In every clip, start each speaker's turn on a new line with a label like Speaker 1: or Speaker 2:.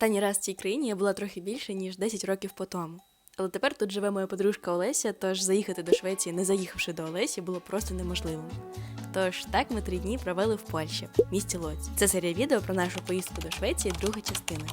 Speaker 1: Останній раз в цій країні я була трохи більше, ніж 10 років по тому. Але тепер тут живе моя подружка Олеся, тож заїхати до Швеції, не заїхавши до Олесі, було просто неможливим. Тож так ми три дні провели в Польщі, в місті Лоць. Це серія відео про нашу поїздку до Швеції, друга частина.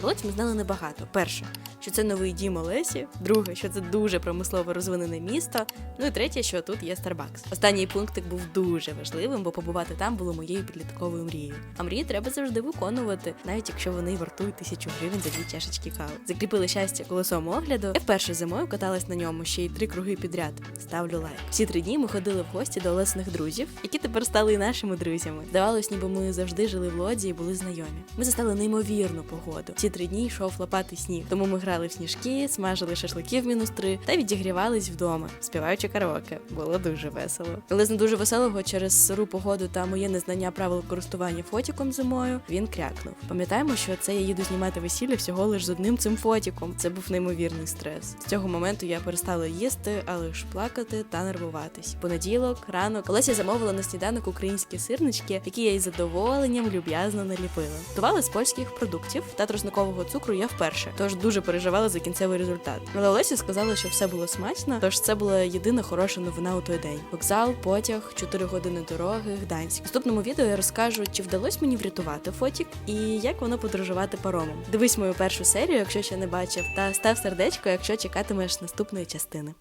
Speaker 1: Про ми знали небагато. Перше, що це новий дім Олесі, друге, що це дуже промислово розвинене місто. Ну і третє, що тут є Starbucks. Останній пунктик був дуже важливим, бо побувати там було моєю підлітковою мрією. А мрії треба завжди виконувати, навіть якщо вони вартують тисячу гривень за дві чашечки кави. Закріпили щастя колесом огляду. Я вперше зимою каталась на ньому ще й три круги підряд. Ставлю лайк. Всі три дні ми ходили в гості до Олесних друзів, які тепер стали і нашими друзями. Здавалось, ніби ми завжди жили в лоді і були знайомі. Ми застали неймовірну погоду. Ці три дні йшов лопати сніг, тому ми грали в сніжки, смажили шашлики в мінус три та відігрівались вдома, співаючи караоке. Було дуже весело. Але з не дуже веселого через сиру погоду та моє незнання правил користування фотіком зимою він крякнув. Пам'ятаємо, що це я їду знімати весілля всього лиш з одним цим фотіком. Це був неймовірний стрес. З цього моменту я перестала їсти, а лиш плакати та нервуватись. Понеділок, ранок, Олеся замовила на сніданок українські сирнички, які я із задоволенням люб'язно наліпила. Готували з польських продуктів та тросникового цукру я вперше, тож дуже переживала за кінцевий результат. Але Олеся сказала, що все було смачно, тож це була єдина хороша новина у той день. Вокзал, потяг, 4 години дороги, Гданськ. В наступному відео я розкажу, чи вдалось мені врятувати фотік і як воно подорожувати паромом. Дивись мою першу серію, якщо ще не бачив, та став сердечко, якщо чекатимеш наступної частини.